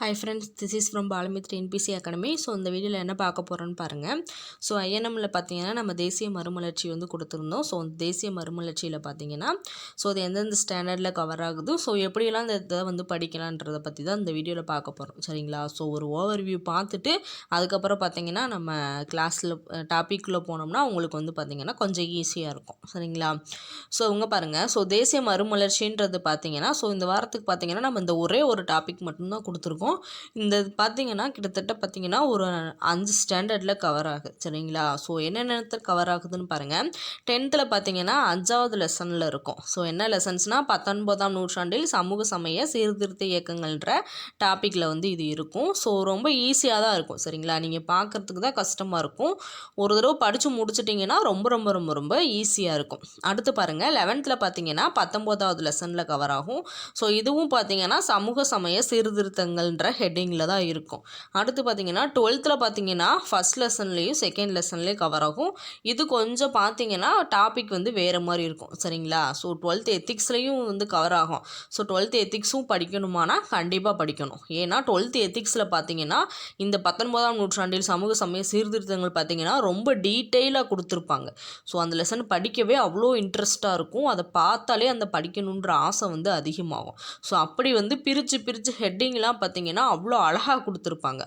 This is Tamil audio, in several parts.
Hi friends this is from Balamitri NBC academy so இந்த வீடியோவில் என்ன பார்க்க போகிறோன்னு பாருங்கள் ஸோ ஐஎன்எம்மில் பார்த்தீங்கன்னா நம்ம தேசிய மறுமலர்ச்சி வந்து கொடுத்துருந்தோம். ஸோ அந்த தேசிய மறுமலர்ச்சியில் பார்த்தீங்கன்னா ஸோ அது எந்தெந்த ஸ்டாண்டர்டில் கவர் ஆகுது? ஸோ எப்படியெல்லாம் இந்த இதை வந்து படிக்கலான்றதை பற்றி தான் இந்த வீடியோவில் பார்க்க போகிறோம் சரிங்களா? ஸோ ஒரு ஓவர் வியூ பார்த்துட்டு அதுக்கப்புறம் பார்த்தீங்கன்னா நம்ம கிளாஸில் டாப்பிக்குள்ளே போனோம்னா உங்களுக்கு வந்து பார்த்தீங்கன்னா கொஞ்சம் ஈஸியாக இருக்கும். சரிங்களா? ஸோ இவங்க பாருங்கள் ஸோ தேசிய மறுமலர்ச்சின்றது பார்த்தீங்கன்னா ஸோ இந்த வாரத்துக்கு பார்த்தீங்கன்னா நம்ம இந்த ஒரே ஒரு டாபிக் மட்டும்தான் கொடுத்துருக்கோம். இந்த பார்த்திங்கன்னா கிட்டத்தட்ட பார்த்தீங்கன்னா ஒரு அஞ்சு ஸ்டாண்டர்டில் கவர் ஆகுது. சரிங்களா? ஸோ என்னென்னத்தில் கவர் ஆகுதுன்னு பாருங்கள் டென்த்தில் பார்த்தீங்கன்னா அஞ்சாவது லெசனில் இருக்கும். ஸோ என்ன லெசன்ஸ்னால் பத்தொன்பதாம் நூற்றாண்டில் சமூக சமய சீர்திருத்த இயக்கங்கள்ன்ற டாப்பிக்கில் வந்து இது இருக்கும். ஸோ ரொம்ப ஈஸியாக தான் இருக்கும். சரிங்களா? நீங்கள் பார்க்குறதுக்கு தான் கஷ்டமாக இருக்கும். ஒரு தடவை படித்து முடிச்சிட்டிங்கன்னா ரொம்ப ரொம்ப ரொம்ப ரொம்ப ஈஸியாக இருக்கும். அடுத்து பாருங்கள் லெவன்த்தில் பார்த்தீங்கன்னா பத்தொம்போதாவது லெசனில் கவர் ஆகும். ஸோ இதுவும் பார்த்தீங்கன்னா சமூக சமய சீர்திருத்தங்கள் சீர்திருத்தங்கள்ன்ற ஹெட்டிங்கில் தான் இருக்கும். அடுத்து பார்த்தீங்கன்னா டுவெல்த்தில் பார்த்தீங்கன்னா ஃபஸ்ட் லெசன்லேயும் செகண்ட் லெசன்லேயும் கவர் ஆகும். இது கொஞ்சம் பார்த்தீங்கன்னா டாபிக் வந்து வேறு மாதிரி இருக்கும். சரிங்களா? ஸோ டுவெல்த் எத்திக்ஸ்லேயும் வந்து கவர் ஆகும். ஸோ டுவெல்த் எத்திக்ஸும் படிக்கணுமானா கண்டிப்பாக படிக்கணும். ஏன்னா டுவெல்த் எத்திக்ஸில் பார்த்தீங்கன்னா இந்த பத்தொன்பதாம் நூற்றாண்டில் சமூக சமய சீர்திருத்தங்கள் பார்த்தீங்கன்னா ரொம்ப டீட்டெயிலாக கொடுத்துருப்பாங்க. ஸோ அந்த லெசன் படிக்கவே அவ்வளோ இன்ட்ரெஸ்ட்டாக இருக்கும். அதை பார்த்தாலே அந்த படிக்கணுன்ற ஆசை வந்து அதிகமாகும். ஸோ அப்படி வந்து பிரித்து பிரித்து ஹெட்டிங்லாம் பார்த்தீங்கன்னா பார்த்தீங்கன்னா அவ்வளோ அழகாக கொடுத்துருப்பாங்க.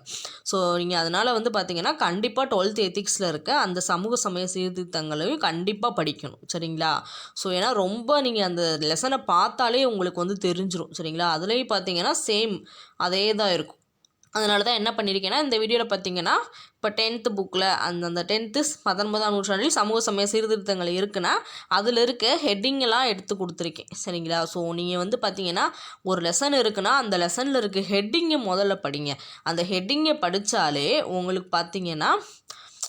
ஸோ நீங்கள் அதனால் வந்து பார்த்தீங்கன்னா கண்டிப்பாக டுவெல்த் எத்திக்ஸில் இருக்க அந்த சமூக சமய சீர்திருத்தங்களையும் கண்டிப்பாக படிக்கணும். சரிங்களா? ஸோ ஏன்னா ரொம்ப நீங்கள் அந்த லெசனை பார்த்தாலே உங்களுக்கு வந்து தெரிஞ்சிடும் சரிங்களா? அதுலேயும் பார்த்தீங்கன்னா சேம் அதே தான் இருக்கும். அதனால தான் என்ன பண்ணியிருக்கேன்னா இந்த வீடியோவில் பார்த்தீங்கன்னா இப்போ டென்த்து புக்கில் அந்த அந்த டென்த்து பத்தொன்பதாம் நூற்றாண்டில் சமூக சமய சீர்திருத்தங்கள் இருக்குன்னா அதில் இருக்க ஹெட்டிங்கெல்லாம் எடுத்து கொடுத்துருக்கேன். சரிங்களா? ஸோ நீங்கள் வந்து பார்த்தீங்கன்னா ஒரு லெசன் இருக்குன்னா அந்த லெசனில் இருக்க ஹெட்டிங்கை முதல்ல படிங்க. அந்த ஹெட்டிங்கை படித்தாலே உங்களுக்கு பார்த்தீங்கன்னா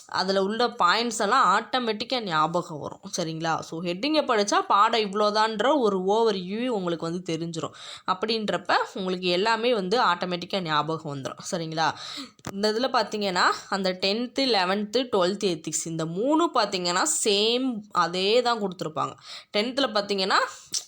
அதில் உள்ள பாயிண்ட்ஸ் எல்லாம் ஆட்டோமேட்டிக்காக ஞாபகம் வரும். சரிங்களா? ஸோ ஹெட்டிங்கை படித்தா பாடம் இவ்வளோதான்ற ஒரு ஓவர் வியூ உங்களுக்கு வந்து தெரிஞ்சிடும் அப்படின்றப்ப உங்களுக்கு எல்லாமே வந்து ஆட்டோமேட்டிக்காக ஞாபகம் வந்துடும் சரிங்களா? இந்த இதில் பார்த்தீங்கன்னா அந்த டென்த்து லெவன்த்து டுவெல்த்து எத்திக்ஸ் இந்த மூணு பார்த்தீங்கன்னா சேம் அதே தான் கொடுத்துருப்பாங்க டென்த்தில் பார்த்தீங்கன்னா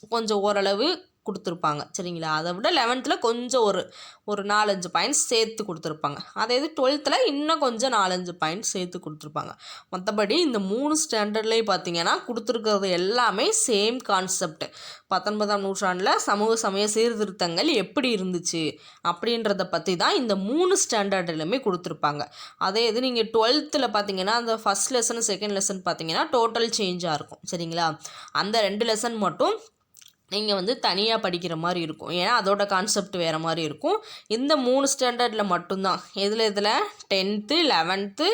கொஞ்சம் ஓரளவு கொடுத்துருப்பாங்க. சரிங்களா? அதை விட லெவன்த்தில் கொஞ்சம் ஒரு ஒரு நாலஞ்சு பாயிண்ட்ஸ் சேர்த்து கொடுத்துருப்பாங்க. அதே இது டுவெல்த்தில் இன்னும் கொஞ்சம் நாலஞ்சு பாயிண்ட்ஸ் சேர்த்து கொடுத்துருப்பாங்க. மற்றபடி இந்த மூணு ஸ்டாண்டர்ட்லேயும் பார்த்தீங்கன்னா கொடுத்துருக்கிறது எல்லாமே சேம் கான்செப்ட் பத்தொன்பதாம் நூற்றாண்டில் சமூக சமய சீர்திருத்தங்கள் எப்படி இருந்துச்சு? அப்படின்றத பற்றி தான் இந்த மூணு ஸ்டாண்டர்ட்லையுமே கொடுத்துருப்பாங்க. அதே இது நீங்கள் டுவெல்த்தில் பார்த்தீங்கன்னா அந்த ஃபஸ்ட் லெசன் செகண்ட் லெசன் பார்த்தீங்கன்னா டோட்டல் சேஞ்சாக இருக்கும். சரிங்களா? அந்த ரெண்டு லெசன் மட்டும் நீங்கள் வந்து தனியாக படிக்கிற மாதிரி இருக்கும். ஏன்னா அதோட கான்செப்ட் வேறு மாதிரி இருக்கும். இந்த மூணு ஸ்டாண்டர்டில் மட்டும்தான். எதில் இதில் டென்த்து லெவன்த்து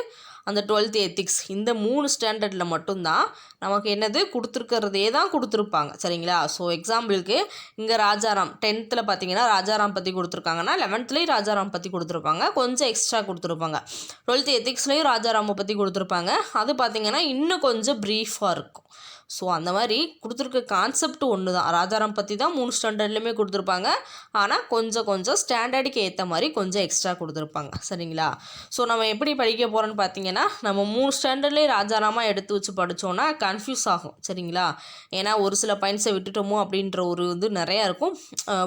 அந்த டுவெல்த்து எத்திக்ஸ் இந்த மூணு ஸ்டாண்டர்டில் மட்டும்தான் நமக்கு என்னது? கொடுத்துருக்கிறதே தான் கொடுத்துருப்பாங்க. சரிங்களா? ஸோ எக்ஸாம்பிளுக்கு இங்கே ராஜாராம் டென்த்தில் பார்த்தீங்கன்னா ராஜாராம் பற்றி கொடுத்துருக்காங்கன்னா லெவன்த்துலேயும் ராஜாராம் பற்றி கொடுத்துருப்பாங்க. கொஞ்சம் எக்ஸ்ட்ரா கொடுத்துருப்பாங்க. டுவெல்த்து எத்திக்ஸ்லேயும் ராஜாராமை பற்றி கொடுத்துருப்பாங்க. அது பார்த்தீங்கன்னா இன்னும் கொஞ்சம் ப்ரீஃபாக இருக்கும். ஸோ அந்த மாதிரி கொடுத்துருக்க கான்செப்ட் ஒன்று தான் ராஜாராம் பற்றி தான் மூணு ஸ்டாண்டர்ட்லேயுமே கொடுத்துருப்பாங்க. ஆனால் கொஞ்சம் கொஞ்சம் ஸ்டாண்டர்டுக்கு ஏற்ற மாதிரி கொஞ்சம் எக்ஸ்ட்ரா கொடுத்துருப்பாங்க. சரிங்களா? ஸோ நம்ம எப்படி படிக்க போகிறோன்னு பார்த்தீங்கன்னா நம்ம மூணு ஸ்டாண்டர்ட்லேயே ராஜாராமாக எடுத்து வச்சு படித்தோன்னா கன்ஃபியூஸ் ஆகும். சரிங்களா? ஏன்னா ஒரு சில பாயிண்ட்ஸை விட்டுட்டோமோ அப்படின்ற ஒரு இது நிறையா இருக்கும்.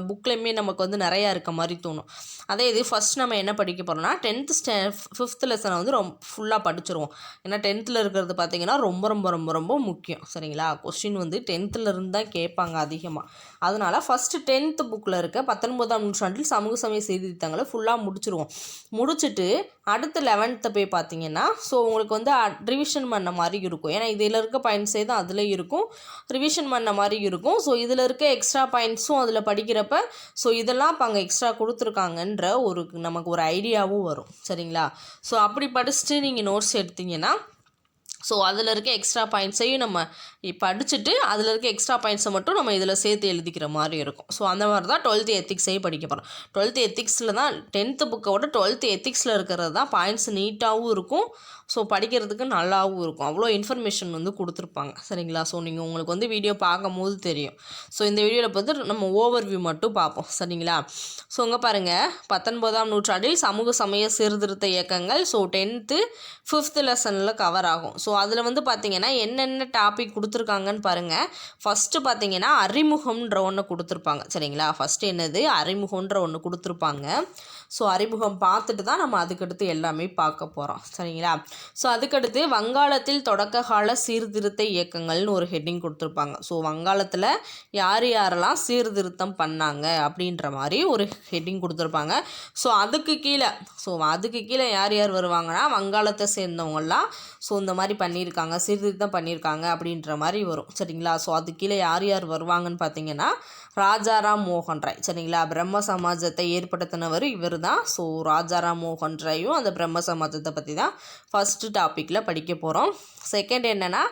புக்லேயுமே நமக்கு வந்து நிறையா இருக்க மாதிரி தோணும். அதே இது ஃபஸ்ட் நம்ம என்ன படிக்க போகிறோம்னா டென்த்து ஸ்டே ஃபிஃப்த் லெசனை வந்து ரொம்ப ஃபுல்லாக படிச்சிருவோம். ஏன்னா டென்த்தில் இருக்கிறது பார்த்திங்கன்னா ரொம்ப ரொம்ப ரொம்ப ரொம்ப முக்கியம். சரிங்களா? சரிங்களா கொஸ்டின் வந்து டென்த்துலேருந்து தான் கேட்பாங்க அதிகமாக அதனால் ஃபஸ்ட்டு டென்த்து புக்கில் இருக்க பத்தொன்பதாம் நூற்றாண்டில் சமூக சமய செய்தித்தங்களை ஃபுல்லாக முடிச்சிருவோம். முடிச்சுட்டு அடுத்து லெவன்த்தை போய் பார்த்தீங்கன்னா ஸோ உங்களுக்கு வந்து ரிவிஷன் பண்ண மாதிரி இருக்கும். ஏன்னா இதில் இருக்க பாயிண்ட்ஸே தான் அதில் இருக்கும். ரிவிஷன் பண்ண மாதிரி இருக்கும். ஸோ இதில் இருக்க எக்ஸ்ட்ரா பாயிண்ட்ஸும் அதில் படிக்கிறப்ப ஸோ இதெல்லாம் இப்போ அங்கே எக்ஸ்ட்ரா கொடுத்துருக்காங்கன்ற ஒரு நமக்கு ஒரு ஐடியாவும் வரும். சரிங்களா? ஸோ அப்படி படிச்சுட்டு நீங்கள் நோட்ஸ் எடுத்தீங்கன்னா ஸோ அதில் இருக்க எக்ஸ்ட்ரா பாயிண்ட்ஸையும் நம்ம படிச்சுட்டு அதில் இருக்க எக்ஸ்ட்ரா பாயிண்ட்ஸை மட்டும் நம்ம இதில் சேர்த்து எழுதிக்கிற மாதிரி இருக்கும். ஸோ அந்த மாதிரி தான் டுவெல்த்து எத்திக்ஸையும் படிக்க போகிறோம் டுவெல்த்து எத்திக்ஸில் தான் டென்த்து புக்கை விட டுவெல்த்து எத்திக்ஸில் இருக்கிறது தான் பாயிண்ட்ஸ் நீட்டாகவும் இருக்கும். ஸோ படிக்கிறதுக்கு நல்லாவும் இருக்கும். அவ்வளோ இன்ஃபர்மேஷன் வந்து கொடுத்துருப்பாங்க. சரிங்களா? ஸோ நீங்கள் உங்களுக்கு வந்து வீடியோ பார்க்கும் போது தெரியும். ஸோ இந்த வீடியோவில் பார்த்து நம்ம ஓவர் வியூ மட்டும் பார்ப்போம். சரிங்களா? ஸோ இங்கே பாருங்கள் பத்தொன்பதாம் நூற்றாண்டில் சமூக சமய சீர்திருத்த இயக்கங்கள் ஸோ டென்த்து ஃபிஃப்த் லெசனில் கவர் ஆகும். ஸோ அதில் வந்து பார்த்திங்கன்னா என்னென்ன டாபிக் கொடுத்துருக்காங்கன்னு பாருங்கள் ஃபஸ்ட்டு பார்த்தீங்கன்னா அறிமுகம்ன்ற ஒன்று கொடுத்துருப்பாங்க. சரிங்களா? ஃபஸ்ட்டு என்னது? அறிமுகம்ன்ற ஒன்று கொடுத்துருப்பாங்க. ஸோ அறிமுகம் பார்த்துட்டு தான் நம்ம அதுக்கடுத்து எல்லாமே பார்க்க போகிறோம் சரிங்களா? ஸோ அதுக்கடுத்து வங்காளத்தில் தொடக்க கால சீர்திருத்த இயக்கங்கள்னு ஒரு ஹெட்டிங் கொடுத்துருப்பாங்க. ஸோ வங்காளத்தில் யார் யாரெல்லாம் சீர்திருத்தம் பண்ணாங்க அப்படின்ற மாதிரி ஒரு ஹெட்டிங் கொடுத்துருப்பாங்க. ஸோ அதுக்கு கீழே ஸோ அதுக்கு கீழே யார் யார் வருவாங்கன்னா வங்காளத்தை சேர்ந்தவங்கலாம் ஸோ இந்த மாதிரி பண்ணியிருக்காங்க சீர்திருத்தம் பண்ணியிருக்காங்க அப்படின்ற மாதிரி வரும். சரிங்களா? ஸோ அது கீழே யார் யார் வருவாங்கன்னு பார்த்தீங்கன்னா ராஜாராம் மோகன் ராய். சரிங்களா? பிரம்ம சமாஜத்தை ஏற்படுத்தினவர் இவர் தான் ஸோ ராஜாராம் மோகன் ராயும் அந்த பிரம்ம சமாஜத்தை பற்றி தான் ஃபஸ்ட்டு டாப்பிக்கில் படிக்க போகிறோம் செகண்ட் என்னென்னா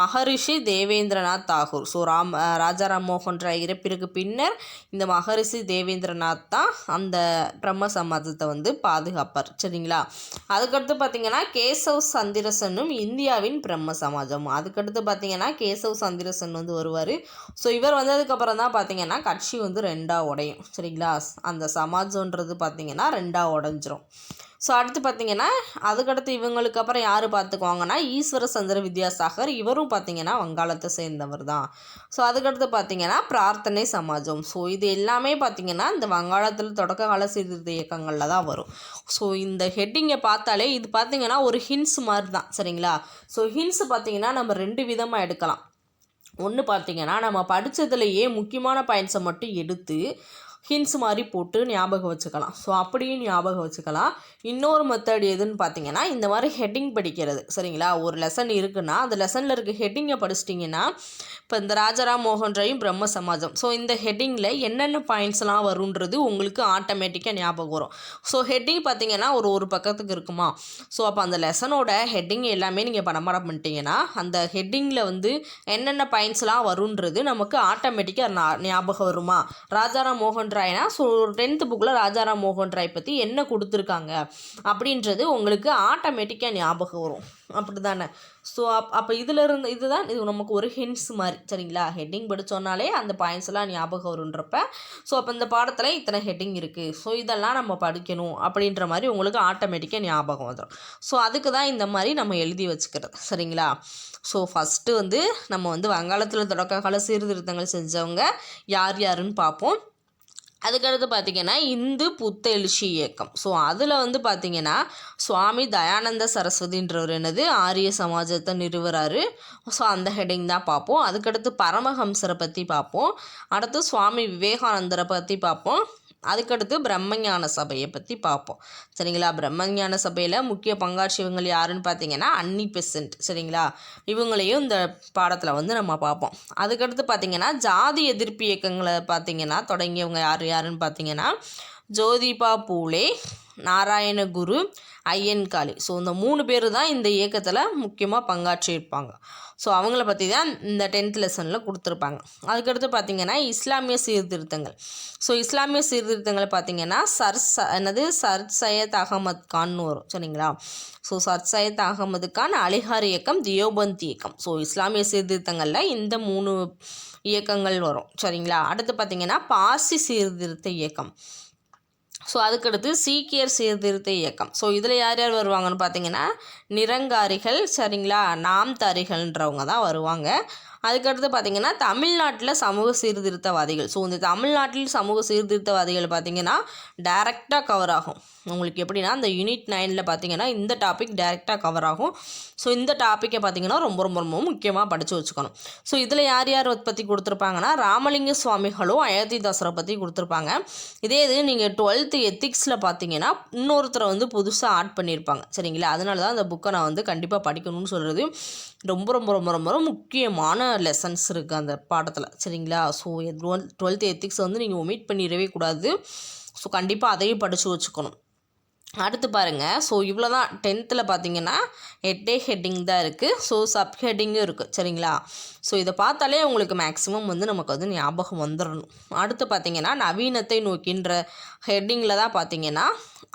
மகரிஷி தேவேந்திரநாத் தாகூர். ஸோ ராம் ராஜாராம் மோகன் ராய் இறப்பிற்கு பின்னர் இந்த மகரிஷி தேவேந்திரநாத் தான் அந்த பிரம்ம சமாஜத்தை வந்து பாதுகாப்பார். சரிங்களா? அதுக்கடுத்து பார்த்தீங்கன்னா கேசவ் சந்திரசனும் இந்தியாவின் பிரம்ம சமாஜம் அதுக்கடுத்து பார்த்தீங்கன்னா கேசவ் சந்திரசன் வந்து வருவார். ஸோ இவர் வந்ததுக்கப்புறம் தான் பார்த்தீங்கன்னா கட்சி வந்து ரெண்டாக உடையும். சரிங்களா? அந்த சமாஜன்றது பார்த்தீங்கன்னா ரெண்டாக உடஞ்சிரும். ஸோ அடுத்து பார்த்தீங்கன்னா அதுக்கடுத்து இவங்களுக்கு அப்புறம் யார் பார்த்துக்குவாங்கன்னா ஈஸ்வர சந்திர வித்யாசாகர். இவரும் பார்த்தீங்கன்னா வங்காளத்தை சேர்ந்தவர் தான் ஸோ அதுக்கடுத்து பார்த்தீங்கன்னா பிரார்த்தனை சமாஜம். ஸோ இது எல்லாமே பார்த்தீங்கன்னா இந்த வங்காளத்தில் தொடக்க கால சீர்திருத்த இயக்கங்களில் தான் வரும். ஸோ இந்த ஹெட்டிங்கை பார்த்தாலே இது பார்த்தீங்கன்னா ஒரு ஹின்ஸ் மாதிரி தான் சரிங்களா? ஸோ ஹின்ஸ் பார்த்தீங்கன்னா நம்ம ரெண்டு விதமாக எடுக்கலாம். ஒன்று பார்த்தீங்கன்னா நம்ம படித்ததுலேயே முக்கியமான பாயிண்ட்ஸை மட்டும் எடுத்து ஹின்ஸ் மாதிரி போட்டு ஞாபகம் வச்சுக்கலாம். ஸோ அப்படியும் ஞாபகம் வச்சுக்கலாம். இன்னொரு மெத்தட் எதுன்னு பார்த்தீங்கன்னா இந்த மாதிரி ஹெட்டிங் படிக்கிறது. சரிங்களா? ஒரு லெசன் இருக்குன்னா அந்த லெசனில் இருக்க ஹெட்டிங்கை படிச்சிட்டிங்கன்னா இப்போ இந்த ராஜாராம் மோகன் ராயும் பிரம்ம சமாஜம். ஸோ இந்த ஹெட்டிங்கில் என்னென்ன பாயிண்ட்ஸ்லாம் வருன்றது உங்களுக்கு ஆட்டோமேட்டிக்காக ஞாபகம் வரும். ஸோ ஹெட்டிங் பார்த்தீங்கன்னா ஒரு ஒரு பக்கத்துக்கு இருக்குமா? ஸோ அப்போ அந்த லெசனோட ஹெட்டிங் எல்லாமே நீங்கள் படமாடம் பண்ணிட்டீங்கன்னா அந்த ஹெட்டிங்கில் வந்து என்னென்ன பாயிண்ட்ஸ்லாம் வருன்றது நமக்கு ஆட்டோமேட்டிக்காக ஞாபகம் வருமா? ராஜாராம் மோகன் ராய்னா ஸோ டென்த்து புக்கில் ராஜாராம் மோகன் ராய் பற்றி என்ன கொடுத்துருக்காங்க அப்படின்றது உங்களுக்கு ஆட்டோமேட்டிக்காக ஞாபகம் வரும். அப்படி தானே ஸோ அப் அப்போ இதில் இருந்து இதுதான் இது நமக்கு ஒரு ஹிண்ட்ஸ் மாதிரி சரிங்களா? ஹெட்டிங் படித்தோன்னாலே அந்த பாயிண்ட்ஸ் எல்லாம் ஞாபகம் வருன்றப்ப ஸோ அப்போ இந்த பாடத்தில் இத்தனை ஹெட்டிங் இருக்குது ஸோ இதெல்லாம் நம்ம படிக்கணும் அப்படின்ற மாதிரி உங்களுக்கு ஆட்டோமேட்டிக்காக ஞாபகம் வந்துடும் ஸோ அதுக்கு தான் இந்த மாதிரி நம்ம எழுதி வச்சுக்கிறது சரிங்களா? ஸோ ஃபஸ்ட்டு வந்து நம்ம வந்து வங்காளத்தில் தொடக்க கால சீர்திருத்தங்கள் செஞ்சவங்க யார் யாருன்னு பார்ப்போம். அதுக்கடுத்து பார்த்திங்கன்னா இந்து புத்தெழுச்சி இயக்கம். ஸோ அதில் வந்து பார்த்திங்கன்னா சுவாமி தயானந்த சரஸ்வதின்றவர் என்னது? ஆரிய சமாஜத்தை நிறுவுறாரு. ஸோ அந்த ஹெட்டிங் தான் பார்ப்போம் அதுக்கடுத்து பரமஹம்சரை பற்றி பார்ப்போம் அடுத்து சுவாமி விவேகானந்தரை பற்றி பார்ப்போம் அதுக்கடுத்து பிரம்மஞான சபையை பற்றி பார்ப்போம். சரிங்களா? பிரம்மஞான சபையில் முக்கிய பங்காற்றியவங்க யாருன்னு பார்த்தீங்கன்னா அன்னி பெசன்ட். சரிங்களா? இவங்களையும் இந்த பாடத்தில் வந்து நம்ம பார்ப்போம். அதுக்கடுத்து பார்த்தீங்கன்னா ஜாதி எதிர்ப்பு இயக்கங்களை பார்த்தீங்கன்னா தொடங்கியவங்க யார் யாருன்னு பார்த்தீங்கன்னா ஜோதிபா பூலே நாராயணகுரு ஐயன்காளி ஸோ இந்த மூணு பேர் தான் இந்த இயக்கத்தில் முக்கியமாக பங்காற்றியிருப்பாங்க. ஸோ அவங்கள பற்றி தான் இந்த டென்த் லெசனில் கொடுத்துருப்பாங்க. அதுக்கடுத்து பார்த்திங்கன்னா இஸ்லாமிய சீர்திருத்தங்கள். ஸோ இஸ்லாமிய சீர்திருத்தங்கள் பார்த்திங்கன்னா சர் ச என்னது? சர் சையத் அகமத் கான்னு வரும் சரிங்களா? ஸோ சர் சையத் அகமது கான் அலிஹார் இயக்கம் தியோபந்த் இயக்கம். ஸோ இஸ்லாமிய சீர்திருத்தங்களில் இந்த மூணு இயக்கங்கள் வரும் சரிங்களா? அடுத்து பார்த்திங்கன்னா பாசி சீர்திருத்த இயக்கம். ஸோ அதுக்கடுத்து சீக்கியர் சீர்திருத்த இயக்கம். ஸோ இதில் யார் யார் வருவாங்கன்னு பார்த்தீங்கன்னா நிரங்காரிகள் சரிங்களா? நாம்தாரிகள்ன்றவங்க தான் வருவாங்க. அதுக்கடுத்து பார்த்தீங்கன்னா தமிழ்நாட்டில் சமூக சீர்திருத்தவாதிகள். ஸோ இந்த தமிழ்நாட்டில் சமூக சீர்திருத்தவாதிகள் பார்த்திங்கன்னா டைரெக்டாக கவர் ஆகும். உங்களுக்கு எப்படின்னா அந்த யூனிட் நைனில் பார்த்தீங்கன்னா இந்த டாபிக் டைரெக்டாக கவர் ஆகும். ஸோ இந்த டாப்பிக்கை பார்த்தீங்கன்னா ரொம்ப ரொம்ப ரொம்ப முக்கியமாக படித்து வச்சுக்கணும். ஸோ இதில் யார் யார் பற்றி கொடுத்துருப்பாங்கன்னா ராமலிங்க சுவாமிகளும் அயோத்திதாசரை பற்றி கொடுத்துருப்பாங்க. இதே இது நீங்கள் டுவெல்த்து எத்திக்ஸில் பார்த்தீங்கன்னா இன்னொருத்தரை வந்து புதுசாக ஆட் பண்ணியிருப்பாங்க. சரிங்களா? அதனால தான் அந்த புக்கை நான் வந்து கண்டிப்பாக படிக்கணும்னு சொல்கிறது ரொம்ப ரொம்ப ரொம்ப ரொம்ப ரொம்ப முக்கியமான லெசன்ஸ் இருக்குது அந்த பாடத்தில். சரிங்களா? ஸோ டுவெல்த் எத்திக்ஸ் வந்து நீங்கள் ஒமிட் பண்ணிடவே கூடாது. ஸோ கண்டிப்பாக அதையும் படித்து வச்சுக்கணும். அடுத்து பாருங்கள் ஸோ இவ்வளோ தான் டென்த்தில் பார்த்தீங்கன்னா எட்டே ஹெட்டிங் தான் இருக்குது ஸோ சப் ஹெட்டிங்கும் இருக்குது சரிங்களா? ஸோ இதை பார்த்தாலே உங்களுக்கு மேக்ஸிமம் வந்து நமக்கு வந்து ஞாபகம் வந்துடணும் அடுத்து பார்த்தீங்கன்னா நவீனத்தை நோக்கின்ற ஹெட்டிங்கில் தான் பார்த்தீங்கன்னா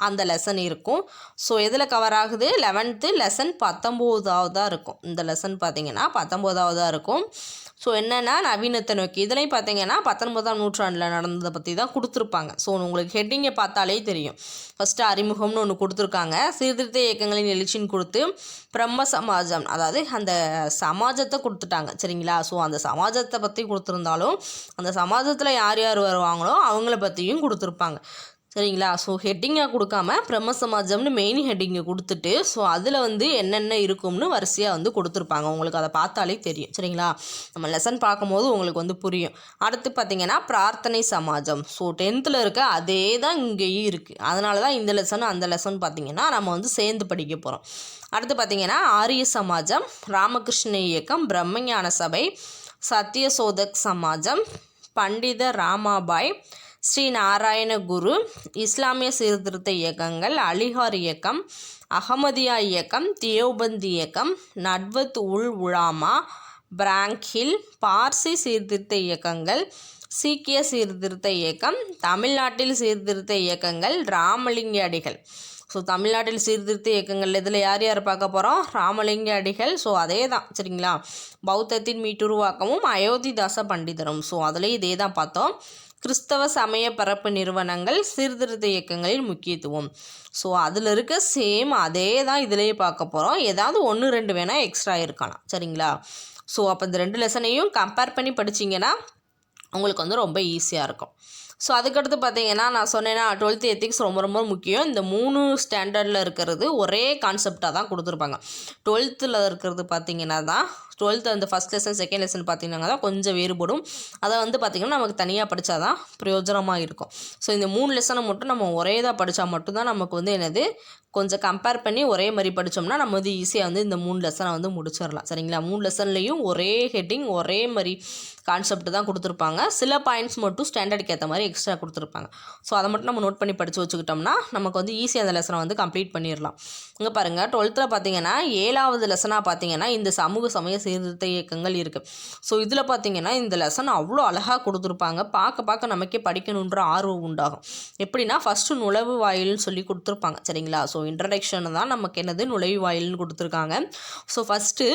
அந்த லெசன் இருக்கும். ஸோ எதில் கவர் ஆகுது? லெவன்த்து லெசன் பத்தொம்போதாவதாக இருக்கும். இந்த லெசன் பார்த்தீங்கன்னா பத்தொம்போதாவதாக இருக்கும். ஸோ என்னென்னா நவீனத்தை நோக்கி. இதுலேயும் பார்த்தீங்கன்னா பத்தொன்பதாம் நூற்றாண்டில் நடந்ததை பற்றி தான் கொடுத்துருப்பாங்க. ஸோ உங்களுக்கு ஹெட்டிங்கை பார்த்தாலே தெரியும். ஃபஸ்ட்டு அறிமுகம்னு ஒன்று கொடுத்துருக்காங்க. சீர்திருத்த இயக்கங்களின் எழுச்சின்னு கொடுத்து பிரம்ம சமாஜம் அதாவது அந்த சமாஜத்தை கொடுத்துட்டாங்க. சரிங்களா? ஸோ அந்த சமாஜத்தை பற்றி கொடுத்துருந்தாலும் அந்த சமாஜத்தில் யார் யார் வருவாங்களோ அவங்கள பற்றியும் கொடுத்துருப்பாங்க. சரிங்களா? ஸோ ஹெட்டிங்காக கொடுக்காம பிரம்ம சமாஜம்னு மெயின் ஹெட்டிங்கை கொடுத்துட்டு ஸோ அதில் வந்து என்னென்ன இருக்கும்னு வரிசையாக வந்து கொடுத்துருப்பாங்க. உங்களுக்கு அதை பார்த்தாலே தெரியும். சரிங்களா? நம்ம லெசன் பார்க்கும்போது உங்களுக்கு வந்து புரியும். அடுத்து பார்த்தீங்கன்னா பிரார்த்தனை சமாஜம். ஸோ டென்த்தில் இருக்க அதே தான் இங்கேயும் இருக்குது அதனால தான் இந்த லெசன் அந்த லெசன் பார்த்தீங்கன்னா நம்ம வந்து சேர்ந்து படிக்க போகிறோம் அடுத்து பார்த்தீங்கன்னா ஆரிய சமாஜம் ராமகிருஷ்ண இயக்கம் பிரம்மஞான சபை சத்யசோதக் சமாஜம் பண்டித ராமாபாய் ஸ்ரீ நாராயண குரு இஸ்லாமிய சீர்திருத்த இயக்கங்கள் அலிகார் இயக்கம் அகமதியா இயக்கம் தியோபந்த் இயக்கம் நட்வத் உல் உலாமா பிராங்க்ஹில் பார்சி சீர்திருத்த இயக்கங்கள் சீக்கிய சீர்திருத்த இயக்கம் தமிழ்நாட்டில் சீர்திருத்த இயக்கங்கள் ராமலிங்க அடிகள். ஸோ தமிழ்நாட்டில் சீர்திருத்த இயக்கங்கள் இதில் யார் யார் பார்க்க போகிறோம் ராமலிங்க அடிகள். ஸோ அதே தான் சரிங்களா? பௌத்தத்தின் மீட்டுருவாக்கமும் அயோத்திதாச பண்டிதரும். ஸோ அதுலேயும் இதே தான் பார்த்தோம். கிறிஸ்தவ சமய பரப்பு நிறுவனங்கள் சீர்திருத்த இயக்கங்களின் முக்கியத்துவம். ஸோ அதில் இருக்க சேம் அதே தான் இதிலேயே பார்க்க போகிறோம் ஏதாவது ஒன்று ரெண்டு வேணால் எக்ஸ்ட்ரா இருக்கலாம். சரிங்களா? ஸோ அப்போ இந்த ரெண்டு லெசனையும் கம்பேர் பண்ணி படிச்சிங்கன்னா உங்களுக்கு வந்து ரொம்ப ஈஸியாக இருக்கும். ஸோ அதுக்கடுத்து பார்த்தீங்கன்னா நான் சொன்னேன்னா டுவெல்த் எத்திக்ஸ் ரொம்ப ரொம்ப முக்கியம். இந்த மூணு ஸ்டாண்டர்டில் இருக்கிறது ஒரே கான்செப்டாக தான் கொடுத்துருப்பாங்க. டுவெல்த்தில் இருக்கிறது பார்த்தீங்கன்னா தான் டுவெல்த்து அந்த ஃபஸ்ட் லெசன் செகண்ட் லெசன் பார்த்தீங்கன்னா தான் கொஞ்சம் வேறுபடும். அதை வந்து பார்த்திங்கன்னா நமக்கு தனியாக படித்தா தான் பிரயோஜனமாக இருக்கும். ஸோ இந்த மூணு லெசனை மட்டும் நம்ம ஒரே தான் படித்தா மட்டும்தான் நமக்கு வந்து என்னது? கொஞ்சம் கம்பேர் பண்ணி ஒரே மாதிரி படித்தோம்னா நம்ம வந்து ஈஸியாக வந்து இந்த மூணு லெசனை வந்து முடிச்சிடலாம். சரிங்களா? மூணு லெசன்லேயும் ஒரே ஹெட்டிங் ஒரே மாதிரி கான்செப்ட் தான் கொடுத்துருப்பாங்க. சில பாயிண்ட்ஸ் மட்டும் ஸ்டாண்டர்டுக்கு ஏற்ற மாதிரி எக்ஸ்ட்ரா கொடுத்துருப்பாங்க. ஸோ அதை மட்டும் நம்ம நோட் பண்ணி படித்து வச்சுக்கிட்டோம்னா நமக்கு வந்து ஈஸியாக அந்த லெசனை வந்து கம்ப்ளீட் பண்ணிடலாம். இங்கே பாருங்கள் டுவெல்த்தில் பார்த்தீங்கன்னா ஏழாவது லெசனாக பார்த்தீங்கன்னா இந்த சமூக சமய சீர்திருத்த இயக்கங்கள் இருக்குது ஸோ இதில் பார்த்தீங்கன்னா இந்த லெசன் அவ்வளோ அழகாக கொடுத்துருப்பாங்க. பார்க்க பார்க்க நமக்கே படிக்கணுன்ற ஆர்வம் உண்டாகும். எப்படின்னா ஃபஸ்ட்டு நுழைவு வாயில்னு சொல்லி கொடுத்துருப்பாங்க. சரிங்களா? ஸோ இன்ட்ரடக்ஷன் தான் நமக்கு என்னது? நுழைவு வாயில்னு கொடுத்துருக்காங்க. ஸோ ஃபஸ்ட்டு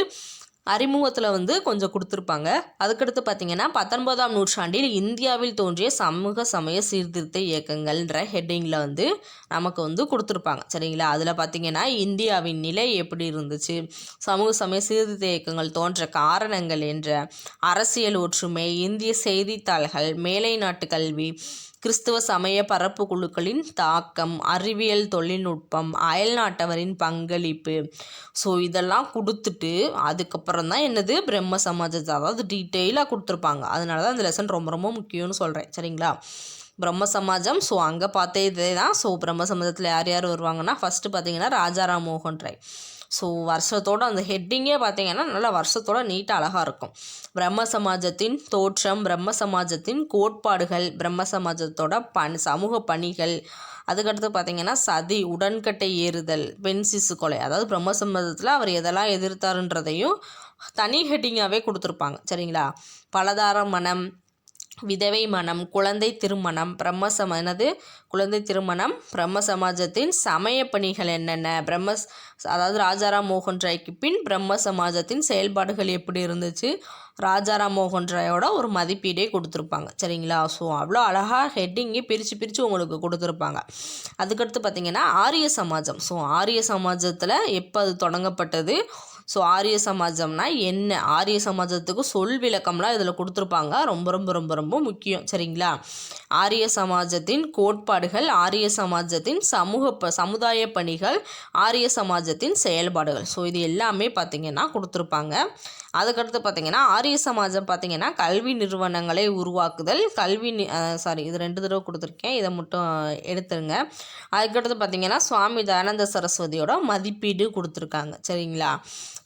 அறிமுகத்தில் வந்து கொஞ்சம் கொடுத்துருப்பாங்க. அதுக்கடுத்து பார்த்தீங்கன்னா பத்தொன்பதாம் நூற்றாண்டில் இந்தியாவில் தோன்றிய சமூக சமய சீர்திருத்த இயக்கங்கள்ன்ற ஹெட்டிங்கில் வந்து நமக்கு வந்து கொடுத்துருப்பாங்க. சரிங்களா? அதில் பார்த்தீங்கன்னா இந்தியாவின் நிலை எப்படி இருந்துச்சு? சமூக சமய சீர்திருத்த இயக்கங்கள் தோன்ற காரணங்கள் என்ற அரசியல் ஒற்றுமை இந்திய செய்தித்தாள்கள் மேலை நாட்டு கல்வி கிறிஸ்துவ சமய பரப்பு குழுக்களின் தாக்கம் அறிவியல் தொழில்நுட்பம் அயல்நாட்டவரின் பங்களிப்பு. ஸோ இதெல்லாம் கொடுத்துட்டு அதுக்கப்புறம் தான் என்னது? பிரம்ம சமாஜத்தை அதாவது டீட்டெயிலாக கொடுத்துருப்பாங்க. அதனால தான் இந்த லெசன் ரொம்ப ரொம்ப முக்கியம்னு சொல்கிறேன் சரிங்களா? பிரம்ம சமாஜம் ஸோ அங்கே பார்த்தே இதே தான் ஸோ பிரம்ம சமாஜத்தில் யார் யார் வருவாங்கன்னா ஃபஸ்ட்டு பார்த்தீங்கன்னா ராஜாராம் மோகன் ராய். ஸோ வருஷத்தோட அந்த ஹெட்டிங்கே பார்த்தீங்கன்னா நல்லா வருஷத்தோட நீட்டாக அழகாக இருக்கும். பிரம்ம சமாஜத்தின் தோற்றம் பிரம்ம சமாஜத்தின் கோட்பாடுகள் பிரம்ம சமாஜத்தோட பண் சமூக பணிகள் அதுக்கடுத்து பார்த்தீங்கன்னா சதி உடன்கட்டை ஏறுதல் பெண் சிசு கொலை. அதாவது பிரம்ம சமாஜத்தில் அவர் எதெல்லாம் எதிர்த்தாருன்றதையும் தனி ஹெட்டிங்காகவே கொடுத்துருப்பாங்க. சரிங்களா? பலதார மனம் விதவை மனம் குழந்தை திருமணம் பிரம்ம சம என்னது? குழந்தை திருமணம் பிரம்ம சமாஜத்தின் சமய பணிகள் என்னென்ன? பிரம்ம அதாவது ராஜாராம் மோகன் ராய்க்கு பின் பிரம்ம சமாஜத்தின் செயல்பாடுகள் எப்படி இருந்துச்சு? ராஜாராம் மோகன் ராயோட ஒரு மதிப்பீடே கொடுத்துருப்பாங்க. சரிங்களா? ஸோ அவ்வளோ அழகாக ஹெட்டிங்கே பிரித்து பிரித்து உங்களுக்கு கொடுத்துருப்பாங்க. அதுக்கடுத்து பார்த்திங்கன்னா ஆரிய சமாஜம். ஸோ ஆரிய சமாஜத்தில் எப்போ அது தொடங்கப்பட்டது? ஸோ ஆரிய சமாஜம்னா என்ன? ஆரிய சமாஜத்துக்கு சொல் விளக்கம்லாம் இதில் கொடுத்துருப்பாங்க. ரொம்ப ரொம்ப ரொம்ப ரொம்ப முக்கியம். சரிங்களா? ஆரிய சமாஜத்தின் கோட்பாடுகள் ஆரிய சமாஜத்தின் சமூக ப சமுதாய பணிகள் ஆரிய சமாஜத்தின் செயல்பாடுகள். ஸோ இது எல்லாமே பார்த்திங்கன்னா கொடுத்துருப்பாங்க. அதுக்கடுத்து பார்த்திங்கன்னா ஆரிய சமாஜம் பார்த்திங்கன்னா கல்வி நிறுவனங்களை உருவாக்குதல் கல்வி சாரி இது ரெண்டு தடவை கொடுத்துருக்கேன். இதை மட்டும் எடுத்துருங்க. அதுக்கடுத்து பார்த்திங்கன்னா சுவாமி தயானந்த சரஸ்வதியோட மதிப்பீடு கொடுத்துருக்காங்க. சரிங்களா?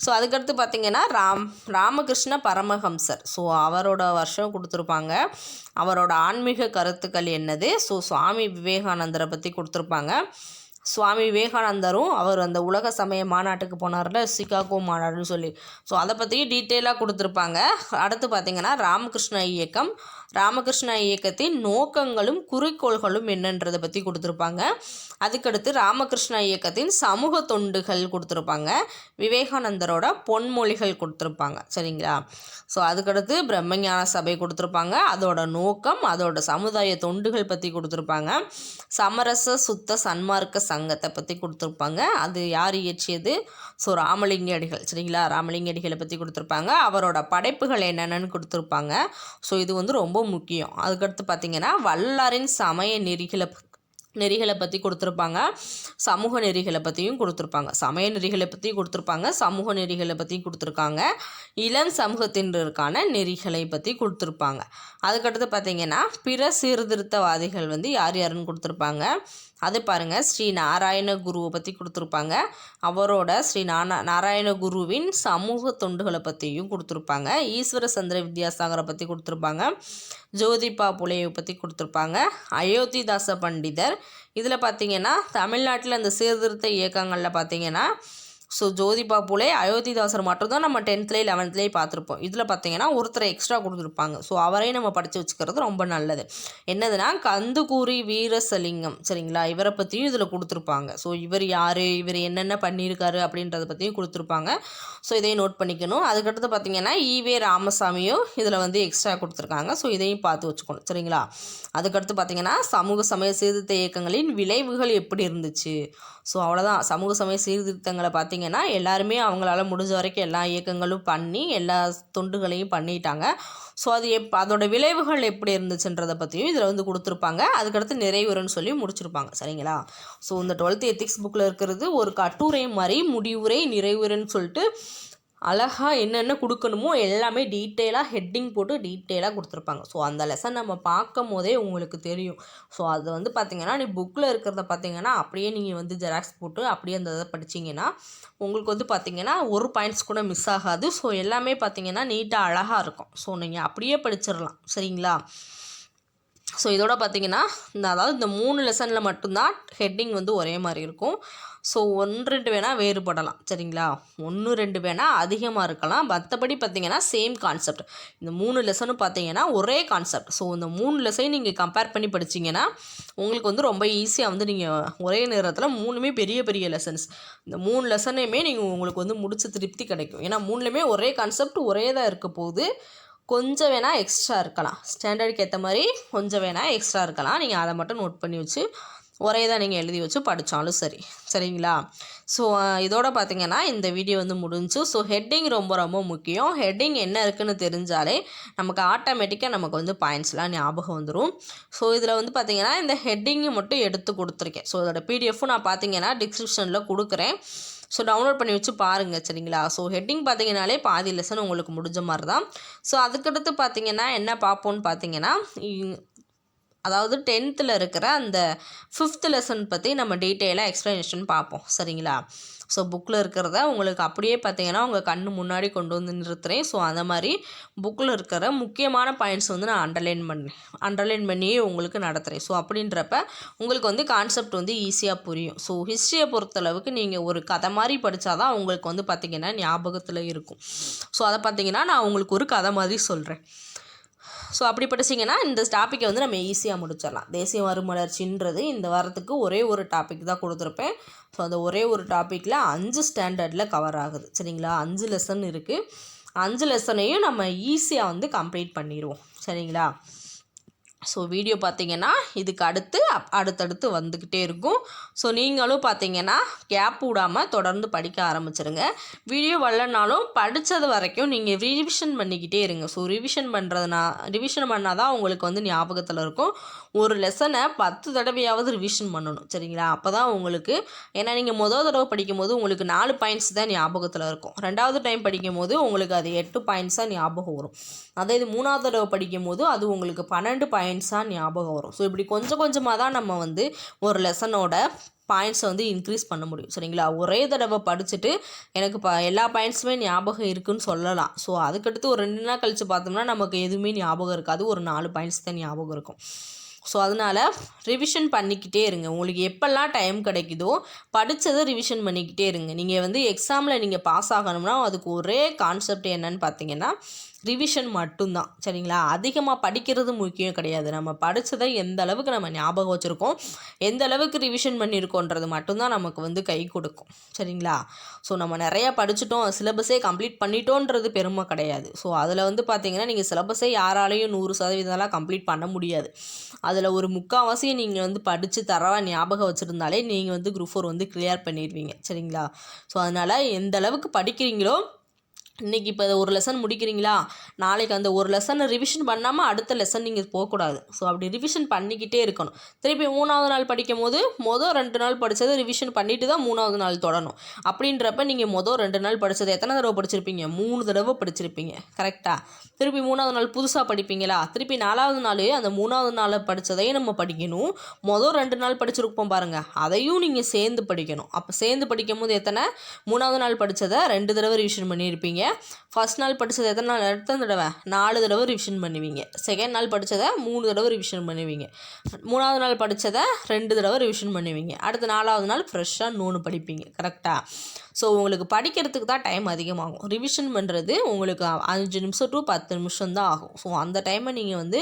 ஸோ அதுக்கடுத்து பார்த்திங்கன்னா ராம் ராமகிருஷ்ண பரமஹம்சர். ஸோ அவரோட வருஷம் கொடுத்துருப்பாங்க. அவரோட ஆன்மீக கருத்துக்கள் என்னது? ஸோ சுவாமி விவேகானந்தரை பற்றி கொடுத்துருப்பாங்க. சுவாமி விவேகானந்தரும் அவர் அந்த உலக சமய மாநாட்டுக்கு போனார்ல சிகாகோ மாநாடுன்னு சொல்லி. ஸோ அதை பற்றி டீட்டெயிலாக கொடுத்துருப்பாங்க. அடுத்து பார்த்திங்கன்னா ராமகிருஷ்ண இயக்கம். ராமகிருஷ்ணா இயக்கத்தின் நோக்கங்களும் குறிக்கோள்களும் என்னன்றதை பற்றி கொடுத்துருப்பாங்க. அதுக்கடுத்து ராமகிருஷ்ணா இயக்கத்தின் சமூக தொண்டுகள் கொடுத்துருப்பாங்க. விவேகானந்தரோட பொன்மொழிகள் கொடுத்துருப்பாங்க. சரிங்களா? ஸோ அதுக்கடுத்து பிரம்மஞான சபை கொடுத்துருப்பாங்க. அதோட நோக்கம் அதோட சமுதாய தொண்டுகள் பற்றி கொடுத்துருப்பாங்க. சமரச சுத்த சன்மார்க்க சங்கத்தை பற்றி கொடுத்துருப்பாங்க. அது யார் இயற்றியது? ஸோ ராமலிங்க அடிகள் சரிங்களா? ராமலிங்க அடிகளை பற்றி கொடுத்துருப்பாங்க. அவரோட படைப்புகள் என்னென்னு கொடுத்துருப்பாங்க. ஸோ இது வந்து ரொம்ப முக்கியம். அதுக்கடுத்து பார்த்திங்கன்னா வல்லாரின் சமய நெறிகளை நெறிகளை பற்றி கொடுத்துருப்பாங்க. சமூக நெறிகளை பற்றியும் கொடுத்துருப்பாங்க. சமய நெறிகளை பற்றியும் கொடுத்துருப்பாங்க. சமூக நெறிகளை பற்றியும் கொடுத்துருக்காங்க. இளம் சமூகத்தினருக்கான நெறிகளை பற்றி கொடுத்துருப்பாங்க. அதுக்கடுத்து பார்த்திங்கன்னா பிற சீர்திருத்தவாதிகள் வந்து யார் யாருன்னு கொடுத்துருப்பாங்க. அது பாருங்கள் ஸ்ரீ நாராயண குருவை பற்றி கொடுத்துருப்பாங்க. அவரோட ஸ்ரீ நானா நாராயண குருவின் சமூக தொண்டுகளை பற்றியும் கொடுத்துருப்பாங்க. ஈஸ்வர சந்திர வித்யாசாகரை பற்றி கொடுத்துருப்பாங்க. ஜோதிபா புலையை பற்றி கொடுத்துருப்பாங்க. அயோத்திதாச பண்டிதர் இதில் பார்த்தீங்கன்னா தமிழ்நாட்டில் அந்த சீர்திருத்த இயக்கங்களில் பார்த்தீங்கன்னா ஸோ ஜோதிபா பூலே அயோத்திதாசர் மட்டும்தான் நம்ம டென்த்லேயே லெவன்த்லேயே பார்த்துருப்போம். இதில் பார்த்தீங்கன்னா ஒருத்தரை எக்ஸ்ட்ரா கொடுத்துருப்பாங்க. ஸோ அவரையும் நம்ம படித்து வச்சுக்கிறது ரொம்ப நல்லது. என்னதுன்னா கந்துகூரி வீரசலிங்கம். சரிங்களா? இவரை பற்றியும் இதில் கொடுத்துருப்பாங்க. ஸோ இவர் யார்? இவர் என்னென்ன பண்ணியிருக்காரு அப்படின்றத பற்றியும் கொடுத்துருப்பாங்க. ஸோ இதையும் நோட் பண்ணிக்கணும். அதுக்கடுத்து பார்த்தீங்கன்னா ஈவே ராமசாமியும் இதில் வந்து எக்ஸ்ட்ரா கொடுத்துருக்காங்க. ஸோ இதையும் பார்த்து வச்சுக்கணும். சரிங்களா? அதுக்கடுத்து பார்த்தீங்கன்னா சமூக சமய சீர்திருத்த இயக்கங்களின் விளைவுகள் எப்படி இருந்துச்சு? ஸோ அவ்வளோதான் சமூக சமய சீர்திருத்தங்களை பார்த்திங்கன்னா எல்லாருமே அவங்களால முடிஞ்ச வரைக்கும் எல்லா இயக்கங்களும் பண்ணி எல்லா தொண்டுகளையும் பண்ணிட்டாங்க. ஸோ அது எப் அதோட விளைவுகள் எப்படி இருந்துச்சுன்றதை பற்றியும் இதில் வந்து கொடுத்துருப்பாங்க. அதுக்கடுத்து நிறைவுறன்னு சொல்லி முடிச்சிருப்பாங்க. சரிங்களா? ஸோ இந்த டுவெல்த் எத்திக்ஸ் புக்கில் இருக்கிறது ஒரு கட்டுரை மாதிரி முடிவுரை நிறைவுரைன்னு சொல்லிட்டு அழகாக என்னென்ன கொடுக்கணுமோ எல்லாமே டீட்டெயிலாக ஹெட்டிங் போட்டு டீட்டெயிலாக கொடுத்துருப்பாங்க. ஸோ அந்த லெசன் நம்ம பார்க்கும் போதே உங்களுக்கு தெரியும். ஸோ அது வந்து பார்த்திங்கன்னா நீ புக்கில் இருக்கிறத பார்த்தீங்கன்னா அப்படியே நீங்கள் வந்து ஜெராக்ஸ் போட்டு அப்படியே அந்த இதை படிச்சிங்கன்னா உங்களுக்கு வந்து பார்த்திங்கன்னா ஒரு பாயிண்ட்ஸ் கூட மிஸ் ஆகாது. ஸோ எல்லாமே பார்த்திங்கன்னா நீட்டாக அழகாக இருக்கும். ஸோ நீங்கள் அப்படியே படிச்சிடலாம் சரிங்களா? ஸோ இதோட பார்த்தீங்கன்னா இந்த அதாவது இந்த மூணு லெசனில் மட்டும்தான் ஹெட்டிங் வந்து ஒரே மாதிரி இருக்கும். ஸோ ஒன்று ரெண்டு வேணால் வேறுபடலாம் சரிங்களா? ஒன்று ரெண்டு வேணால் அதிகமாக இருக்கலாம். மற்றபடி பார்த்தீங்கன்னா சேம் கான்செப்ட் இந்த மூணு லெசனும் பார்த்தீங்கன்னா ஒரே கான்செப்ட் ஸோ இந்த மூணு லெசனையும் நீங்கள் கம்பேர் பண்ணி படிச்சிங்கன்னா உங்களுக்கு வந்து ரொம்ப ஈஸியாக வந்து நீங்கள் ஒரே நேரத்தில் மூணுமே பெரிய பெரிய லெசன்ஸ் இந்த மூணு லெசனையுமே நீங்கள் உங்களுக்கு வந்து முடிச்ச திருப்தி கிடைக்கும். ஏன்னா மூணுலேயுமே ஒரே கான்செப்ட் ஒரே தான் இருக்க போகுது. கொஞ்சம் வேணால் எக்ஸ்ட்ரா இருக்கலாம். ஸ்டாண்டர்டுக்கு ஏற்ற மாதிரி கொஞ்சம் வேணால் எக்ஸ்ட்ரா இருக்கலாம். நீங்கள் அதை மட்டும் நோட் பண்ணி வச்சு ஒரே தான் நீங்கள் எழுதி வச்சு படித்தாலும் சரி. சரிங்களா? ஸோ இதோட பார்த்தீங்கன்னா இந்த வீடியோ வந்து முடிஞ்சு ஸோ ஹெட்டிங் ரொம்ப ரொம்ப முக்கியம். ஹெட்டிங் என்ன இருக்குதுன்னு தெரிஞ்சாலே நமக்கு ஆட்டோமேட்டிக்காக நமக்கு வந்து பாயிண்ட்ஸ்லாம் ஞாபகம் வந்துடும் ஸோ இதில் வந்து பார்த்திங்கன்னா இந்த ஹெட்டிங்கை மட்டும் எடுத்து கொடுத்துருக்கேன். ஸோ இதோட பிடிஎஃப்பும் நான் பார்த்தீங்கன்னா டிஸ்கிரிப்ஷனில் கொடுக்குறேன். ஸோ டவுன்லோட் பண்ணி வச்சு பாருங்கள் சரிங்களா? ஸோ ஹெட்டிங் பார்த்தீங்கனாலே பாதி லெசன் உங்களுக்கு முடிஞ்ச மாதிரி தான் ஸோ அதுக்கடுத்து பார்த்தீங்கன்னா என்ன பார்ப்போன்னு பார்த்தீங்கன்னா அதாவது டென்த்தில் இருக்கிற அந்த ஃபிஃப்த் லெசன் பற்றி நம்ம டீட்டெயிலாக எக்ஸ்ப்ளனேஷன் பார்ப்போம் சரிங்களா? ஸோ புக்கில் இருக்கிறத உங்களுக்கு அப்படியே பார்த்தீங்கன்னா உங்கள் கண்ணு முன்னாடி கொண்டு வந்து நிறுத்துகிறேன் ஸோ அந்த மாதிரி புக்கில் இருக்கிற முக்கியமான பாயிண்ட்ஸ் வந்து நான் அண்டர்லைன் பண்ணேன் அண்டர்லைன் பண்ணியே உங்களுக்கு நடத்துகிறேன் ஸோ அப்படின்றப்ப உங்களுக்கு வந்து கான்செப்ட் வந்து ஈஸியாக புரியும். ஸோ ஹிஸ்ட்ரியை பொறுத்தளவுக்கு நீங்கள் ஒரு கதை மாதிரி படித்தாதான் உங்களுக்கு வந்து பார்த்திங்கன்னா ஞாபகத்தில் இருக்கும். ஸோ அதை பார்த்திங்கன்னா நான் உங்களுக்கு ஒரு கதை மாதிரி சொல்கிறேன் ஸோ அப்படி படிச்சிங்கன்னா இந்த டாப்பிக்கை வந்து நம்ம ஈஸியாக முடிச்சிடலாம். தேசிய மறுமலர்ச்சின்றது இந்த வாரத்துக்கு ஒரே ஒரு டாபிக் தான் கொடுத்துருப்பேன். ஸோ அந்த ஒரே ஒரு டாப்பிக்கில் அஞ்சு ஸ்டாண்டர்டில் கவர் ஆகுது. சரிங்களா? அஞ்சு லெசன் இருக்குது அஞ்சு லெசனையும் நம்ம ஈஸியாக வந்து கம்ப்ளீட் பண்ணிடுவோம். சரிங்களா? ஸோ வீடியோ பார்த்தீங்கன்னா இதுக்கு அடுத்து அடுத்தடுத்து வந்துக்கிட்டே இருக்கும். ஸோ நீங்களும் பார்த்தீங்கன்னா கேப் விடாமல் தொடர்ந்து படிக்க ஆரம்பிச்சிருங்க. வீடியோ வரலனாலும் படித்தது வரைக்கும் நீங்கள் ரிவிஷன் பண்ணிக்கிட்டே இருங்க. ஸோ ரிவிஷன் பண்ணுறதுனா ரிவிஷன் பண்ணால் தான் உங்களுக்கு வந்து ஞாபகத்தில் இருக்கும். ஒரு லெசனை பத்து தடவையாவது ரிவிஷன் பண்ணணும். சரிங்களா? அப்போ தான் உங்களுக்கு ஏன்னா நீங்கள் முதல் தடவை படிக்கும்போது உங்களுக்கு நாலு பாயிண்ட்ஸ் தான் ஞாபகத்தில் இருக்கும். ரெண்டாவது டைம் படிக்கும்போது உங்களுக்கு அது எட்டு பாயிண்ட்ஸாக ஞாபகம் வரும். அதே இது மூணாவது தடவை படிக்கும்போது அது உங்களுக்கு பன்னெண்டு பாயிண்ட்ஸாக ஞாபகம் வரும். ஸோ இப்படி கொஞ்சம் கொஞ்சமாக தான் நம்ம வந்து ஒரு லெசனோட பாயிண்ட்ஸை வந்து இன்க்ரீஸ் பண்ண முடியும். சரிங்களா? ஒரே தடவை படிச்சுட்டு எனக்கு ப எல்லா பாயிண்ட்ஸுமே ஞாபகம் இருக்குன்னு சொல்லலாம். ஸோ அதுக்கடுத்து ஒரு ரெண்டு நாள் கழித்து பார்த்தோம்னா நமக்கு எதுவுமே ஞாபகம் இருக்காது. ஒரு நாலு பாயிண்ட்ஸ் தான் ஞாபகம் இருக்கும். ஸோ அதனால் ரிவிஷன் பண்ணிக்கிட்டே இருங்க. உங்களுக்கு எப்போல்லாம் டைம் கிடைக்குதோ படித்ததை ரிவிஷன் பண்ணிக்கிட்டே இருங்க. நீங்கள் வந்து எக்ஸாமில் நீங்கள் பாஸ் ஆகணும்னா அதுக்கு ஒரே கான்செப்ட் என்னன்னு பார்த்தீங்கன்னா ரிவிஷன் மட்டும்தான் சரிங்களா? அதிகமாக படிக்கிறது முக்கியம் கிடையாது. நம்ம படித்ததை எந்த அளவுக்கு நம்ம ஞாபகம் வச்சுருக்கோம் எந்த அளவுக்கு ரிவிஷன் பண்ணியிருக்கோன்றது மட்டும்தான் நமக்கு வந்து கை கொடுக்கும் சரிங்களா? ஸோ நம்ம நிறையா படிச்சுட்டோம் சிலபஸே கம்ப்ளீட் பண்ணிட்டோன்றது பெருமை கிடையாது. ஸோ அதில் வந்து பார்த்தீங்கன்னா நீங்கள் சிலபஸே யாராலையும் நூறு சதவீதம்லாம் கம்ப்ளீட் பண்ண முடியாது. அதில் ஒரு முக்கால்வாசி நீங்கள் வந்து படித்து தரவா ஞாபகம் வச்சுருந்தாலே நீங்கள் வந்து குரூப் ஃபோர் வந்து கிளியர் பண்ணிடுவீங்க சரிங்களா? ஸோ அதனால் எந்த அளவுக்கு படிக்கிறீங்களோ இன்றைக்கி இப்போ ஒரு லெசன் முடிக்கிறீங்களா? நாளைக்கு அந்த ஒரு லெசனை ரிவிஷன் பண்ணாமல் அடுத்த லெசன் நீங்கள் போகக்கூடாது. ஸோ அப்படி ரிவிஷன் பண்ணிக்கிட்டே இருக்கணும். திருப்பி மூணாவது நாள் படிக்கும் போது மொதல் ரெண்டு நாள் படித்ததை ரிவிஷன் பண்ணிட்டு தான் மூணாவது நாள் தொடணும். அப்படின்றப்ப நீங்கள் மொதல் ரெண்டு நாள் படித்தது எத்தனை தடவை படிச்சிருப்பீங்க? மூணு தடவை படிச்சிருப்பீங்க. கரெக்டாக திருப்பி மூணாவது நாள் புதுசாக படிப்பீங்களா? திருப்பி நாலாவது நாள் அந்த மூணாவது நாள் படித்ததையும் நம்ம படிக்கணும். மொதல் ரெண்டு நாள் படிச்சிருப்போம் பாருங்கள் அதையும் நீங்கள் சேர்ந்து படிக்கணும். அப்போ சேர்ந்து படிக்கும் போது எத்தனை? மூணாவது நாள் படித்ததை ரெண்டு தடவை ரிவிஷன் பண்ணியிருப்பீங்க. ஃபஸ்ட் நாள் படித்தது எத்தனை நாள்? எத்தனை தடவை. நாலு தடவை ரிவிஷன் பண்ணுவீங்க. செகண்ட் நாள் படித்ததை மூணு தடவை ரிவிஷன் பண்ணுவீங்க. மூணாவது நாள் படித்ததை ரெண்டு தடவை ரிவிஷன் பண்ணுவீங்க. அடுத்த நாலாவது நாள் ஃப்ரெஷ்ஷாக நூறு படிப்பீங்க. கரெக்டாக ஸோ உங்களுக்கு படிக்கிறதுக்கு தான் டைம் அதிகமாகும். ரிவிஷன் பண்ணுறது உங்களுக்கு அஞ்சு நிமிஷம் டு பத்து நிமிஷம் தான் ஆகும். ஸோ அந்த டைமை நீங்கள் வந்து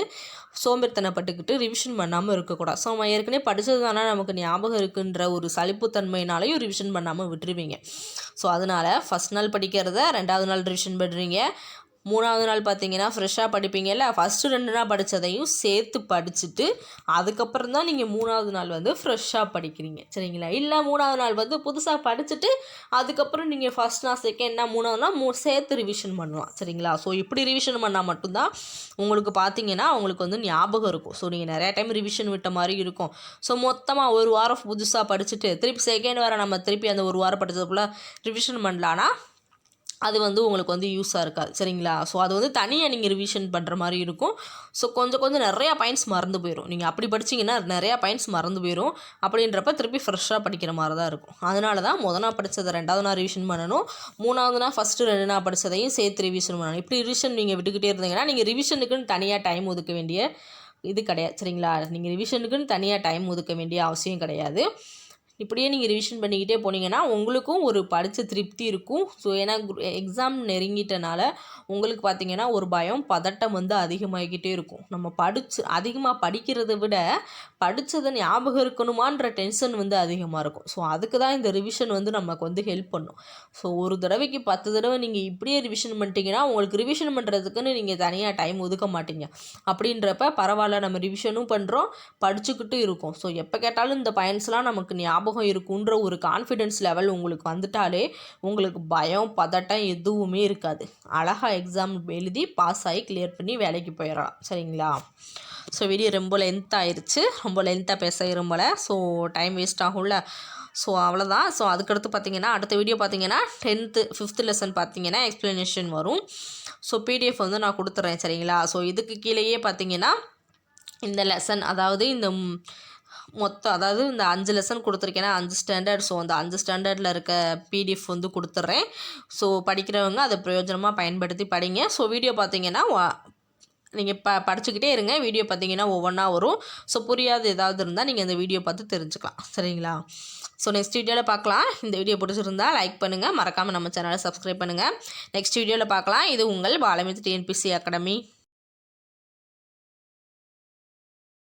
சோம்பேறித்தனப்பட்டுக்கிட்டு ரிவிஷன் பண்ணாமல் இருக்கக்கூடாது. ஸோ நம்ம ஏற்கனவே படித்தது தானே நமக்கு ஞாபகம் இருக்குன்ற ஒரு சலிப்புத்தன்மையினாலையும் ரிவிஷன் பண்ணாமல் விட்டுருவீங்க. ஸோ அதனால் ஃபஸ்ட் நாள் படிக்கிறத ரெண்டாவது நாள் ரிவிஷன் பண்ணுறீங்க மூணாவது நாள் பார்த்தீங்கன்னா ஃப்ரெஷ்ஷாக படிப்பீங்கல்ல ஃபஸ்ட்டு ரெண்டு நாள் படித்ததையும் சேர்த்து படிச்சுட்டு அதுக்கப்புறம் தான் நீங்கள் மூணாவது நாள் வந்து ஃப்ரெஷ்ஷாக படிக்கிறீங்க. சரிங்களா? இல்லை மூணாவது நாள் வந்து புதுசாக படிச்சுட்டு அதுக்கப்புறம் நீங்கள் ஃபஸ்ட் நாள் செகண்ட் நாள் மூணாவது நாள் மூ சேர்த்து ரிவிஷன் பண்ணலாம். சரிங்களா? ஸோ இப்படி ரிவிஷன் பண்ணால் மட்டும்தான் உங்களுக்கு பார்த்தீங்கன்னா உங்களுக்கு வந்து ஞாபகம் இருக்கும். ஸோ நீங்கள் நிறையா டைம் ரிவிஷன் விட்ட மாதிரி இருக்கும். ஸோ மொத்தமாக ஒரு வாரம் புதுசாக படிச்சுட்டு திருப்பி செகண்ட் வாரம் நம்ம திருப்பி அந்த ஒரு வாரம் படித்ததுக்குள்ளே ரிவிஷன் பண்ணலான்னா அது வந்து உங்களுக்கு வந்து யூஸாக இருக்காது. சரிங்களா? ஸோ அது வந்து தனியாக நீங்கள் ரிவிஷன் பண்ணுற மாதிரி இருக்கும். ஸோ கொஞ்சம் கொஞ்சம் நிறையா பாயிண்ட்ஸ் மறந்து போயிடும் நீங்கள் அப்படி படிச்சிங்கன்னா நிறையா பாயிண்ட்ஸ் மறந்து போயிடும் அப்படின்றப்ப திருப்பி ஃப்ரெஷ்ஷாக படிக்கிற மாதிரி தான் இருக்கும். அதனால தான் முத நாள் படித்ததை ரெண்டாவது நாள் ரிவிஷன் பண்ணணும். மூணாவது நாள் ஃபஸ்ட்டு ரெண்டு நாள் படித்ததையும் சேர்த்து ரிவிஷன் பண்ணணும். இப்படி ரிவிஷன் நீங்கள் விட்டுக்கிட்டே இருந்தீங்கன்னா நீங்கள் ரிவிஷனுக்குன்னு தனியாக டைம் ஒதுக்க வேண்டிய இது கிடையாது. சரிங்களா? நீங்கள் ரிவிஷனுக்குன்னு தனியாக டைம் ஒதுக்க வேண்டிய அவசியம் கிடையாது. இப்படியே நீங்கள் ரிவிஷன் பண்ணிக்கிட்டே போனீங்கன்னா உங்களுக்கும் ஒரு படித்த திருப்தி இருக்கும். ஸோ ஏன்னா எக்ஸாம் நெருங்கிட்டனால உங்களுக்கு பார்த்திங்கன்னா ஒரு பயம் பதட்டம் வந்து அதிகமாகிக்கிட்டே இருக்கும். நம்ம படித்து அதிகமாக படிக்கிறத விட படித்ததை ஞாபகம் இருக்கணுமான்ற டென்ஷன் வந்து அதிகமாக இருக்கும். ஸோ அதுக்கு தான் இந்த ரிவிஷன் வந்து நமக்கு வந்து ஹெல்ப் பண்ணும். ஸோ ஒரு தடவைக்கு பத்து தடவை நீங்கள் இப்படியே ரிவிஷன் பண்ணிட்டீங்கன்னா உங்களுக்கு ரிவிஷன் பண்ணுறதுக்குன்னு நீங்கள் தனியாக டைம் ஒதுக்க மாட்டீங்க. அப்படின்றப்ப பரவாயில்ல நம்ம ரிவிஷனும் பண்ணுறோம் படிச்சுக்கிட்டும் இருக்கும். ஸோ எப்போ கேட்டாலும் இந்த பயன்ஸ்லாம் நமக்கு ஞாபகம் ஞாபகம் இருக்குன்ற ஒரு கான்ஃபிடென்ஸ் லெவல் உங்களுக்கு வந்துட்டாலே உங்களுக்கு பயம் பதட்டம் எதுவுமே இருக்காது. அழகாக எக்ஸாம் எழுதி பாஸ் ஆகி கிளியர் பண்ணி வேலைக்கு போயிடலாம். சரிங்களா? ஸோ வீடியோ ரொம்ப லென்த் ஆயிடுச்சு ரொம்ப லென்த்தாக பேச விரும்பலை. ஸோ டைம் வேஸ்ட் ஆகும்ல. ஸோ அவ்வளோதான் ஸோ அதுக்கடுத்து பார்த்தீங்கன்னா அடுத்த வீடியோ பார்த்தீங்கன்னா டென்த்து ஃபிஃப்த்து லெசன் பார்த்தீங்கன்னா எக்ஸ்ப்ளனேஷன் வரும். ஸோ பிடிஎஃப் வந்து நான் கொடுத்துட்றேன் சரிங்களா? ஸோ இதுக்கு கீழேயே பார்த்தீங்கன்னா இந்த லெசன் அதாவது இந்த மொத்தம் அதாவது இந்த அஞ்சு லெசன் கொடுத்துருக்கேன்னா அஞ்சு ஸ்டாண்டர்ட் ஸோ அந்த அஞ்சு ஸ்டாண்டர்டில் இருக்க பிடிஎஃப் வந்து கொடுத்துட்றேன் ஸோ படிக்கிறவங்க அதை பிரயோஜனமாக பயன்படுத்தி படிங்க. ஸோ வீடியோ பார்த்தீங்கன்னா நீங்கள் ப படிச்சுக்கிட்டே இருங்க. வீடியோ பார்த்தீங்கன்னா ஒவ்வொன்றா வரும். ஸோ புரியாது ஏதாவது இருந்தால் நீங்கள் இந்த வீடியோ பார்த்து தெரிஞ்சுக்கலாம். சரிங்களா? ஸோ நெக்ஸ்ட் வீடியோவில் பார்க்கலாம் இந்த வீடியோ பிடிச்சிருந்தா லைக் பண்ணுங்கள் மறக்காமல் நம்ம சேனலை சப்ஸ்கிரைப் பண்ணுங்கள் நெக்ஸ்ட் வீடியோவில் பார்க்கலாம் இது உங்கள் பாலமித் டிஎன்பிசி அகாடமி